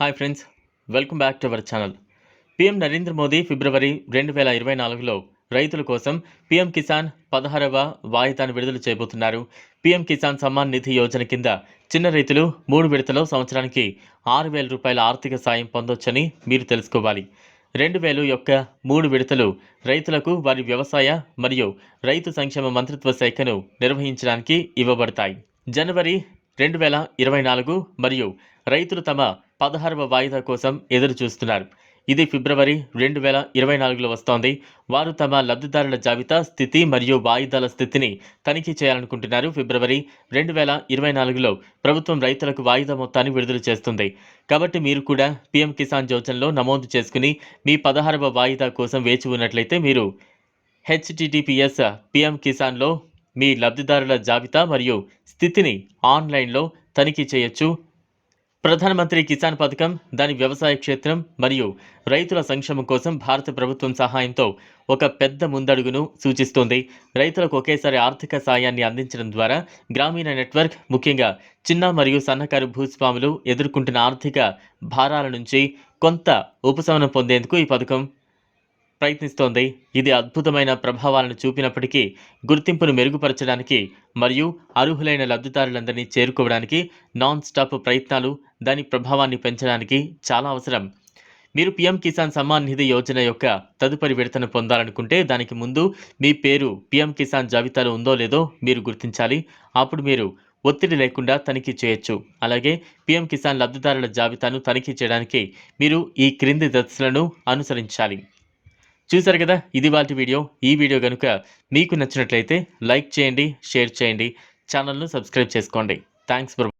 Hi friends welcome back to our channel PM Narendra Modi ఫిబ్రవరి రెండు వేల ఇరవై నాలుగులో రైతుల కోసం పీఎం కిసాన్ పదహారవ వాయిదాను విడుదల చేయబోతున్నారు. పీఎం కిసాన్ సమ్మాన్ నిధి యోజన కింద చిన్న రైతులు మూడు విడతలో సంవత్సరానికి ఆరు వేల రూపాయల ఆర్థిక సాయం పొందొచ్చని మీరు తెలుసుకోవాలి. రెండు వేలు యొక్క మూడు విడతలు రైతులకు వారి వ్యవసాయ మరియు రైతు సంక్షేమ మంత్రిత్వ శాఖను నిర్వహించడానికి ఇవ్వబడతాయి. జనవరి రెండు వేల ఇరవై నాలుగు మరియు రైతులు తమ పదహారవ వాయిదా కోసం ఎదురు చూస్తున్నారు ఇది ఫిబ్రవరి రెండు వేల ఇరవై నాలుగులో వస్తోంది. వారు తమ లబ్ధిదారుల జాబితా స్థితి మరియు వాయిదాల స్థితిని తనిఖీ చేయాలనుకుంటున్నారు. ఫిబ్రవరి రెండు వేల ఇరవై నాలుగులో ప్రభుత్వం రైతులకు వాయిదా మొత్తాన్ని విడుదల చేస్తుంది. కాబట్టి మీరు కూడా పీఎం కిసాన్ యోజనలో నమోదు చేసుకుని మీ పదహారవ వాయిదా కోసం వేచి ఉన్నట్లయితే మీరు హెచ్టిటిపిఎస్ పిఎం కిసాన్లో మీ లబ్ధిదారుల జాబితా మరియు స్థితిని ఆన్లైన్లో తనిఖీ చేయొచ్చు. ప్రధానమంత్రి కిసాన్ పథకం దాని వ్యవసాయ క్షేత్రం మరియు రైతుల సంక్షేమం కోసం భారత ప్రభుత్వం సహాయంతో ఒక పెద్ద ముందడుగును సూచిస్తోంది. రైతులకు ఒకేసారి ఆర్థిక సాయాన్ని అందించడం ద్వారా గ్రామీణ నెట్వర్క్ ముఖ్యంగా చిన్న మరియు సన్నకారు భూస్వాములు ఎదుర్కొంటున్న ఆర్థిక భారాల నుంచి కొంత ఉపశమనం పొందేందుకు ఈ పథకం ప్రయత్నిస్తోంది. ఇది అద్భుతమైన ప్రభావాలను చూపినప్పటికీ గుర్తింపును మెరుగుపరచడానికి మరియు అర్హులైన లబ్ధిదారులందరినీ చేరుకోవడానికి నాన్ స్టాప్ ప్రయత్నాలు దాని ప్రభావాన్ని పెంచడానికి చాలా అవసరం. మీరు పీఎం కిసాన్ సమ్మాన్ నిధి యోజన యొక్క తదుపరి విడతను పొందాలనుకుంటే దానికి ముందు మీ పేరు పీఎం కిసాన్ జాబితాలో ఉందో లేదో మీరు గుర్తించాలి. అప్పుడు మీరు ఒత్తిడి లేకుండా తనిఖీ చేయొచ్చు. అలాగే పీఎం కిసాన్ లబ్ధిదారుల జాబితాను తనిఖీ చేయడానికి మీరు ఈ క్రింది దశలను అనుసరించాలి. చూశారు కదా? ఇది వాటి వీడియో. ఈ వీడియో కనుక మీకు నచ్చినట్లయితే లైక్ చేయండి షేర్ చేయండి ఛానల్ను సబ్స్క్రైబ్ చేసుకోండి. Thanks for